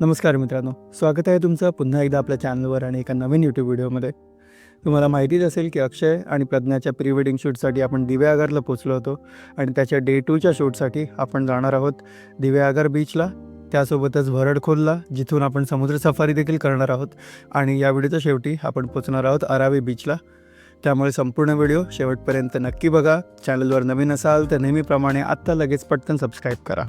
नमस्कार मित्रांनो. स्वागत आहे तुमचं पुन्हा एकदा आपल्या चॅनलवर आणि एका नवीन यूट्यूब व्हिडिओमध्ये. तुम्हाला माहितीच असेल की अक्षय आणि प्रज्ञाच्या प्री वेडिंग शूटसाठी आपण दिव्यागरला पोचलो होतो आणि त्याच्या डे टूच्या शूटसाठी आपण जाणार आहोत दिव्यागर बीचला त्यासोबतच भरडखोलला जिथून आपण समुद्र सफारी देखील करणार आहोत आणि या व्हिडिओच्या शेवटी आपण पोचणार आहोत अरावी बीचला त्यामुळे संपूर्ण व्हिडिओ शेवटपर्यंत नक्की बघा. चॅनलवर नवीन असाल तर नेहमीप्रमाणे आत्ता लगेच पटकन सबस्क्राईब करा.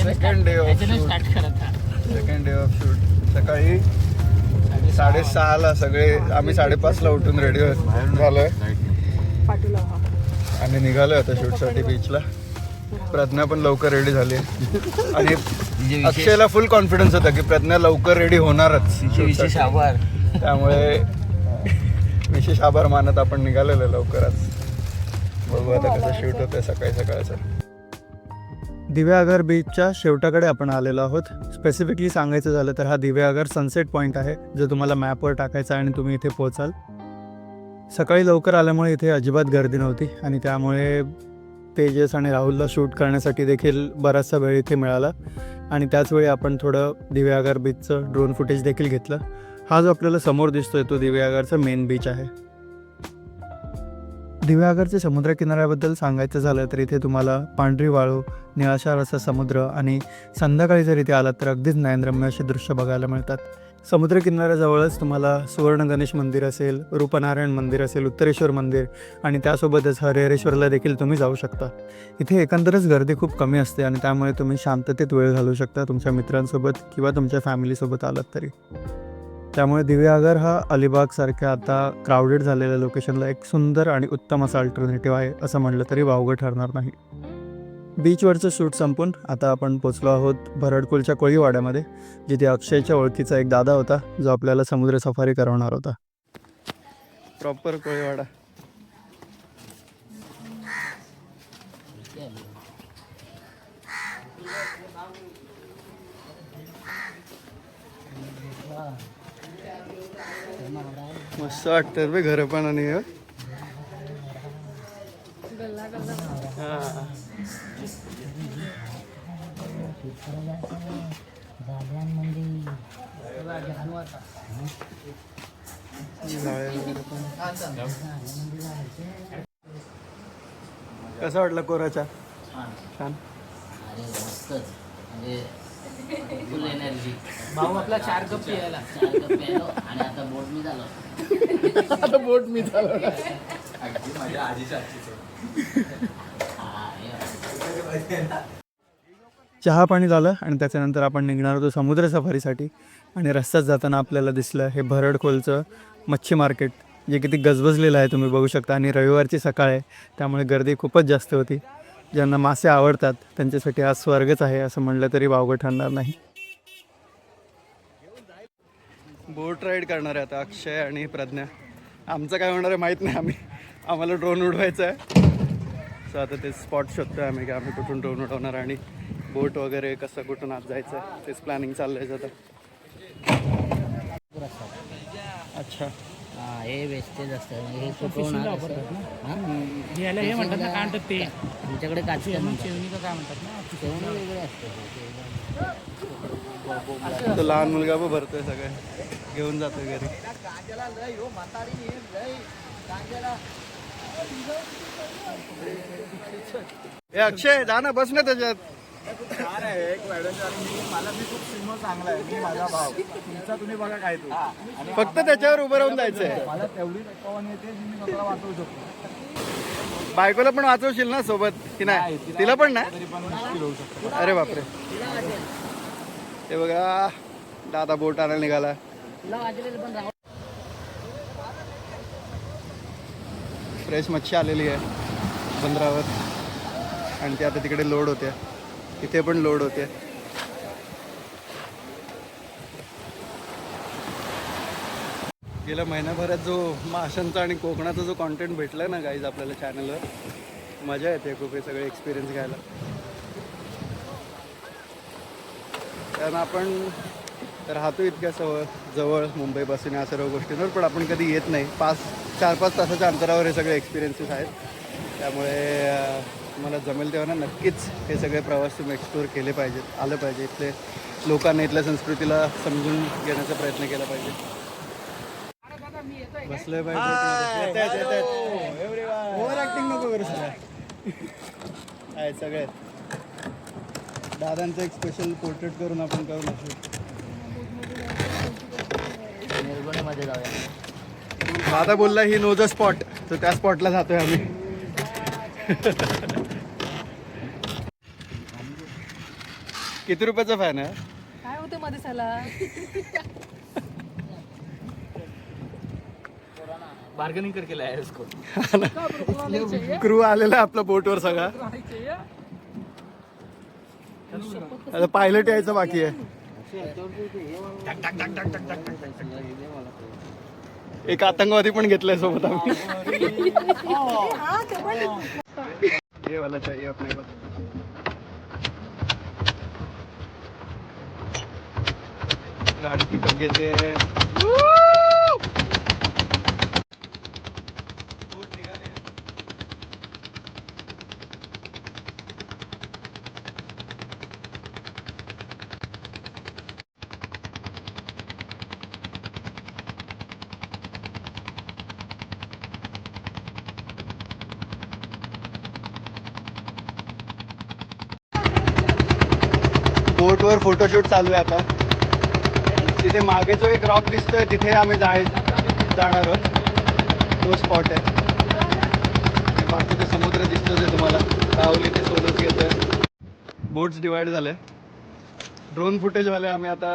Shoot. स्टार्ट करत हा. सेकंड डे ऑफ शूट सकाळी साडेसहाला सगळे आम्ही साडेपाचला उठून रेडी झालोय. आणि निघालोय आता शूटसाठी बीचला प्रज्ञा पण लवकर रेडी झाली. आणि अक्षयला फुल कॉन्फिडन्स होता की प्रज्ञा लवकर रेडी होणारच विशेष. आभार. त्यामुळे विशेष आभार मानत आपण निघालेलो लवकरच. बघू आता कसं शूट होतंय सकाळी सकाळचं. दिव्यागर बीचच्या शेवटाकडे आपण आलेलो आहोत. स्पेसिफिकली सांगायचं झालं तर हा दिव्यागर सनसेट पॉईंट आहे जो तुम्हाला मॅपवर टाकायचा आणि तुम्ही इथे पोचाल सकाळी लवकर आल्यामुळे इथे अजिबात गर्दी नव्हती आणि त्यामुळे तेजस आणि राहुलला शूट करण्यासाठी देखील बराचसा वेळ इथे मिळाला. आणि त्याचवेळी आपण थोडं दिव्यागर बीचचं ड्रोन फुटेज देखील घेतलं. हा जो आपल्याला समोर दिसतोय तो दिव्यागरचा मेन बीच आहे. दिव्यागरच्या समुद्रकिनाऱ्याबद्दल सांगायचं झालं तर इथे तुम्हाला पांढरी वाळू निळाशार असा समुद्र आणि संध्याकाळी जर इथे आलात तर अगदीच नयनरम्य असे दृश्य बघायला मिळतात. समुद्रकिनाऱ्याजवळच तुम्हाला सुवर्ण गणेश मंदिर असेल रूपनारायण मंदिर असेल उत्तरेश्वर मंदिर आणि त्यासोबतच हरिहरेश्वरला देखील तुम्ही जाऊ शकता. इथे एकंदरच गर्दी खूप कमी असते आणि त्यामुळे तुम्ही शांततेत वेळ घालवू शकता तुमच्या मित्रांसोबत किंवा तुमच्या फॅमिलीसोबत आलात तरी. त्यामुळे दिव्यागर हा अलिबागसारख्या आता क्राऊडेड झालेल्या लोकेशनला एक सुंदर आणि उत्तम असा अल्टरनेटिव्ह आहे असं म्हटलं तरी वावगं ठरणार नाही. बीचवरचं शूट संपून आता आपण पोचलो आहोत भरडकुलच्या कोळीवाड्यामध्ये जिथे अक्षयच्या ओळखीचा एक दादा होता जो आपल्याला समुद्र सफारी करवणार होता. प्रॉपर कोळीवाडा. मस्त वाटतात बे घर पण आणि हे. हा. कसा वाटला कोराचा छान. म्हणजे फुल एनर्जी भाऊ आपला चार कप पियाला चार कप प्यायलो आणि आता बोट मी झालो आता बोट मी झालो हा, हे. चहा पाणी झालं आणि त्याच्यानंतर आपण निघणार होतो समुद्र सफारीसाठी. आणि रस्त्यात जाताना आपल्याला दिसलं हे भरडखोलचं मच्छी मार्केट जे किती गजबजलेलं आहे तुम्ही बघू शकता. आणि रविवारची सकाळ आहे त्यामुळे गर्दी खूपच जास्त होती. ज्यांना मासे आवडतात त्यांच्यासाठी हा स्वर्गच आहे असं म्हणलं तरी वावगं ठरणार नाही. बोट राईड करणार आहे आता अक्षय आणि प्रज्ञा. आमचं काय होणार आहे माहीत नाही आम्ही. आम्हाला ड्रोन उडवायचं आहे. सो आता ते स्पॉट शोधतोय आम्ही की आम्ही कुठून ड्रोन उडवणार आणि बोट वगैरे कसं कुठून आज जायचं आहे. तेच प्लॅनिंग चाललंय आता अच्छा. हा, हे वेस्टेज असतं. म्हणजे हे सुकवणार असं. हा? याला हे म्हणतात ना काय म्हणतात ते? तुमच्याकडे काची काय म्हणतात ना? शेवणी वेगळे असते. तो लहान मुलगा पण भरतोय सगळं. घेऊन जातोय घरी. ए अक्षय जा ना बस ना त्याच्यात. फक्त त्याच्यावर उभं राहून जायचंय. बायकोला पण वाचवशील ना सोबत की नाही? तिला पण ना? अरे बापरे. हे बघा. दादा बोट आणायला निघाला. फ्रेश मच्छी आलेली आहे बंदरावर. आणि ती आता तिकडे लोड होते इथे पण लोड होते गेल्या महिन्याभरात जो माशांचा आणि कोकणाचा जो कॉन्टेंट भेटला ना गाईज आपल्याला चॅनलवर मजा येते खूप हे सगळे एक्सपिरियन्स घ्यायला. कारण आपण राहतो इतक्या सवय जवळ मुंबईपासून या सर्व गोष्टींवर पण आपण कधी येत नाही. पाच चार पाच तासाच्या अंतरावर हे सगळे एक्सपिरियन्सेस आहेत. त्यामुळे तुम्हाला जमेल तेव्हा ना नक्कीच हे सगळे प्रवास तुम्ही एक्सप्लोअर केले पाहिजेत आलं पाहिजे. इथले लोकांना इथल्या संस्कृतीला समजून घेण्याचा प्रयत्न केला पाहिजे. बसलोय पाहिजे नको करू सगळ्या. आहे सगळे. दादांचं एक स्पेशल पोर्ट्रेट करून आपण करू शकतो निर्गुणीमध्ये जाऊया दादा बोलला ही नो द स्पॉट तर त्या स्पॉटला जातोय आम्ही. किती रुपयाचा फॅन आहे? काय होते मध्ये त्याला बार्गेनिंग कर केला आहे इसको क्रू आलेला आहे आपल्या बोटवर सगळा आता पायलट यायचं बाकी आहे. एक आतंकवादी पण घेतलाय सोबत आम्ही. ये वाला चाहिए अपने को गाड़ी की से बोटवर फोटोशूट चालू आहे आता. तिथे मागे जो एक रॉक दिसतोय तिथे आम्ही जाय जाणार आहोत. तो स्पॉट आहे. बाकी ते समुद्र दिसतो ते तुम्हाला. सावली ते सोलच घेतोय. बोट्स डिवाइड झाले. ड्रोन फुटेजवाले आम्ही आता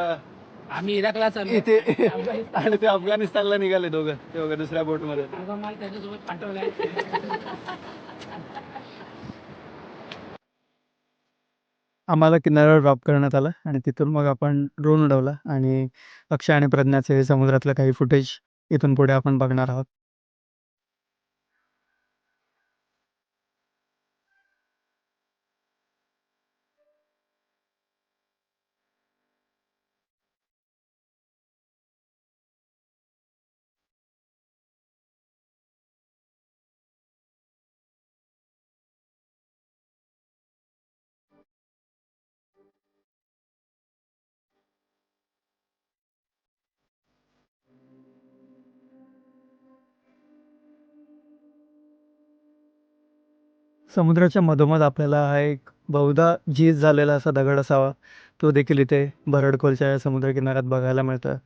आम्ही इराकला चाललो. इथे आणि ते अफगाणिस्तानला निघाले दोघं. ते वगैरे दुसऱ्या बोटमध्ये माझा माल त्याच्यासोबत पाठवलाय आम्हाला किनाऱ्यावर ड्रॉप करण्यात आलं आणि तिथून मग आपण ड्रोन उडवला आणि अक्षय आणि प्रज्ञाचे समुद्रातलं काही फुटेज इथून पुढे आपण बघणार आहोत. समुद्राच्या मधोमध आपल्याला हा एक बहुधा झीज झालेला असा दगड असावा. तो देखील इथे भरडखोलच्या समुद्रकिनाऱ्यात बघायला मिळतं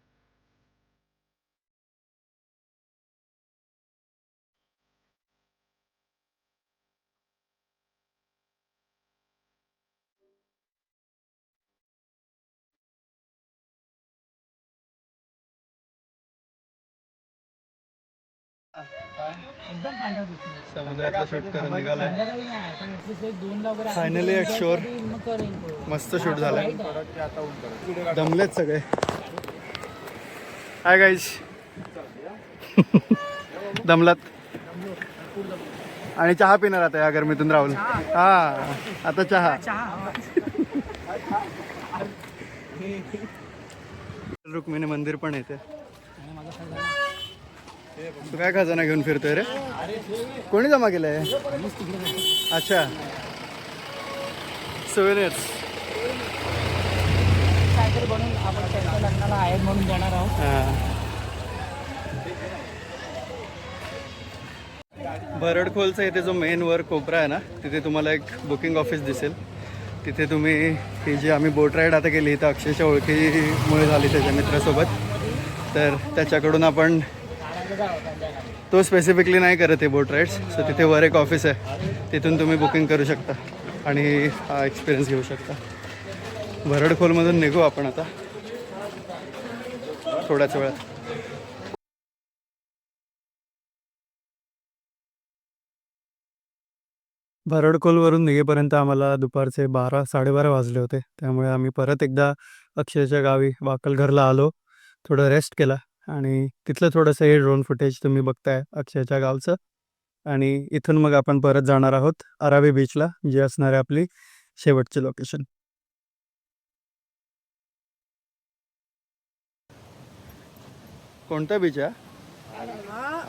समुद्रातला शूट करून निघालाय एक शोर मस्त शूट झालाय. दमलेत सगळे. Hi guys दमलात. आणि चहा पिणार आता या गरमीतून राहुल. हा आता चहा. रुक्मिणी मंदिर पण येते. तू काय खजाना घेऊन फिरतोय रे. कोणी जमा केलंय? अच्छा. सोवेनियर्स काहीतरी बनवून आपण त्यांच्या लग्नाला आहेत म्हणून देणार आहोत. भरडखोलचा इथे जो मेन वर कोपरा आहे ना तिथे तुम्हाला एक बुकिंग ऑफिस दिसेल. तिथे तुम्ही ही जी आम्ही बोट राईड आता केली तर अक्षरशः ओळखीमुळे झाली त्याच्या मित्रासोबत. तर त्याच्याकडून आपण तो स्पेसिफिकली नाही करत आहे बोट राईड्स सो तिथे वर एक ऑफिस आहे. तिथून तुम्ही बुकिंग करू शकता. आणि हा एक्सपिरियन्स घेऊ शकता. भरडखोलमधून निघू आपण आता. थोड्याच वेळात. भरडकोलवरून निघेपर्यंत आम्हाला दुपारचे बारा साडेबारा वाजले होते. त्यामुळे आम्ही परत एकदा अक्षयच्या गावी वाकलघरला आलो. थोडं रेस्ट केला. आणि तिथलं थोडंसं हे ड्रोन फुटेज तुम्ही बघताय अक्षयच्या गावचं. आणि इथून मग आपण परत जाणार आहोत अरावी बीचला जी असणार आहे आपली शेवटची लोकेशन कोणता बीच आहे?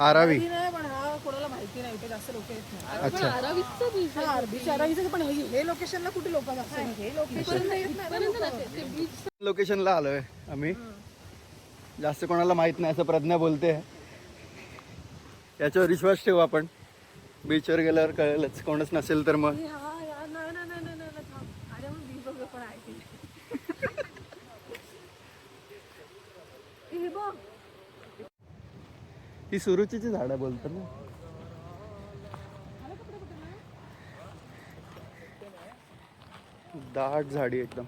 आरावी नाही, पण हा कोणाला माहिती माहिती नाही इथे जास्त लोक येत नाही. अच्छा. हा, बीच आरावीचं पण हे हे लोकेशनला कुठे लोक जातात? हे लोकेशनला आलोय आम्ही. जास्त कोणाला माहीत नाही असं प्रज्ञा बोलते. याच्यावर विश्वास ठेवू आपण. बीचवर गेल्यावर कळेलच. कोणच नसेल तर मग. ही सुरुचीची झाडं बोलतात ना. दाट झाडी एकदम.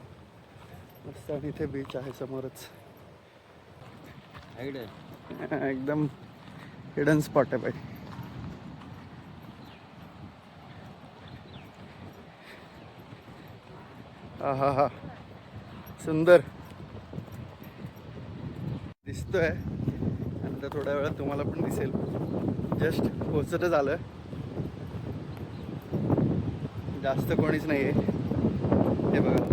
मस्त आणि इथे बीच आहे समोरच. एकदम हिडन स्पॉट आहे बाई. हा हा हा सुंदर. दिसतोय. आणि तर थोड्या वेळात तुम्हाला पण दिसेल. जस्ट पोचतच आलं जास्त कोणीच नाही आहे हे बघा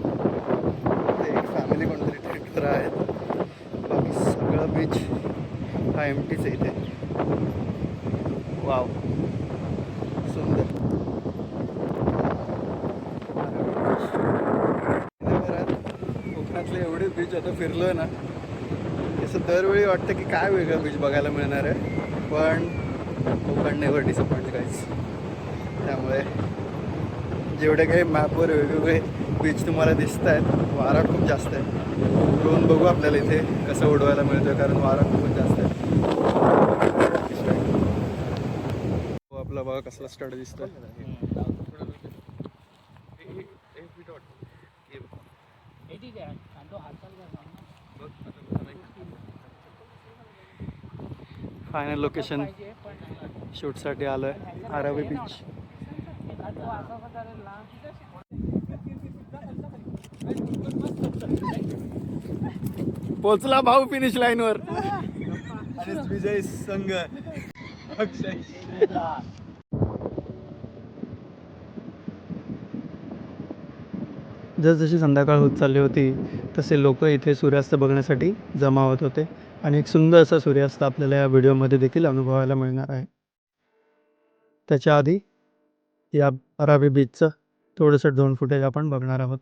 ते एक फॅमिली कोणतरी ट्रिपवर आहेत बाकी सगळं बीच हा एम टीच आहे इथे वाव सुंदर जगभरात कोकणातले एवढे बीच आता फिरलो ना. असं दरवेळी वाटतं की काय वेगळं बीच बघायला मिळणार आहे. पण कोकण नेवर डिसअपॉइंट काहीच. त्यामुळे जेवढे काही मॅपवर वेगवेगळे बीच तुम्हाला दिसत आहेत वारा खूप जास्त आहे. ड्रोन बघू आपल्याला इथे कसं उडवायला मिळतं कारण वारा खूपच जास्त आहे. हो, आपला बघा कसला स्टड दिसतो हे ठीक आहे आणि तो हाताला फायनल लोकेशन शूटसाठी आलोय आरावी बीच पोचला भाऊ फिनिश लाईन वर. आणि विजय संघ. जसजशी संध्याकाळ होत चालली होती तसे लोक इथे सूर्यास्त बघण्यासाठी जमा होत होते. आणि एक सुंदर असा सूर्यास्त आपल्याला या व्हिडिओमध्ये देखील अनुभवायला मिळणार आहे. त्याच्या आधी या अराबी बीचचं थोडंसं ड्रोन फुटेज आपण बघणार आहोत.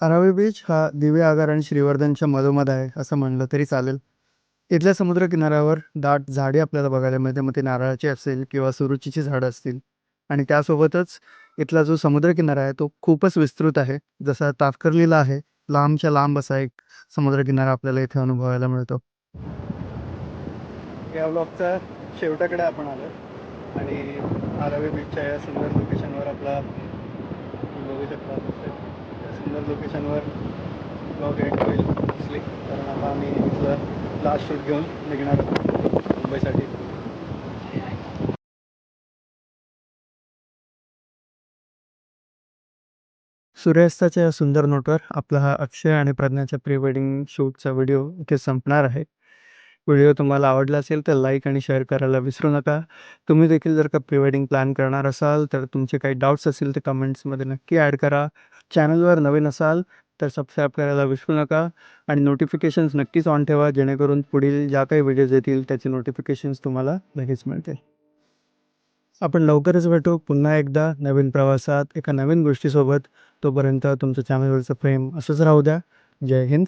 अरावी बीच हा दिवे आगार आणि श्रीवर्धनच्या मधोमध आहे असं म्हणलं तरी चालेल. इथल्या समुद्रकिनाऱ्यावर दाट झाडे आपल्याला बघायला मिळते मग ते नारळाची असेल किंवा सुरुचीची झाडं असतील. आणि त्यासोबतच इथला जो समुद्रकिनारा आहे तो खूपच विस्तृत आहे. जसा ताफकर्लीला आहे लांबच्या लांब असा एक समुद्रकिनारा आपल्याला इथे अनुभवायला मिळतो. या ब्लॉगचा शेवटाकडे आपण आलो आणि आरावी बीचच्या या सुंदर लोकेशनवर आपला बघू शकता त्या सुंदर लोकेशनवर ब्लॉग एंड होईल मोस्टली कारण आता आम्ही इथलं लास्ट शूट घेऊन निघणार आहोत मुंबईसाठी. सूर्यास्ताच्या या सुंदर नोटवर आपला हा अक्षय आणि प्रज्ञाच्या प्री वेडिंग शूटचा व्हिडिओ इथे संपणार आहे. व्हिडिओ तुम्हाला आवडला असेल तर लाईक आणि शेअर करायला विसरू नका. तुम्ही देखील जर का प्री वेडिंग प्लॅन करणार असाल तर तुमचे काही डाऊट्स असतील ते कमेंट्समध्ये नक्की ॲड करा. चॅनलवर नवीन असाल तर सबस्क्राईब करायला विसरू नका आणि नोटिफिकेशन्स नक्कीच ऑन ठेवा जेणेकरून पुढील ज्या काही व्हिडिओज येतील त्याचे नोटिफिकेशन्स तुम्हाला लगेच मिळतील. आपण लवकरच भेटू. पुन्हा एकदा नवीन प्रवासात एका नवीन गोष्टीसोबत. तोपर्यंत तुमचं चॅनलवरचं प्रेम असंच राहू द्या. जय हिंद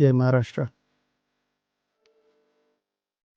जय महाराष्ट्र.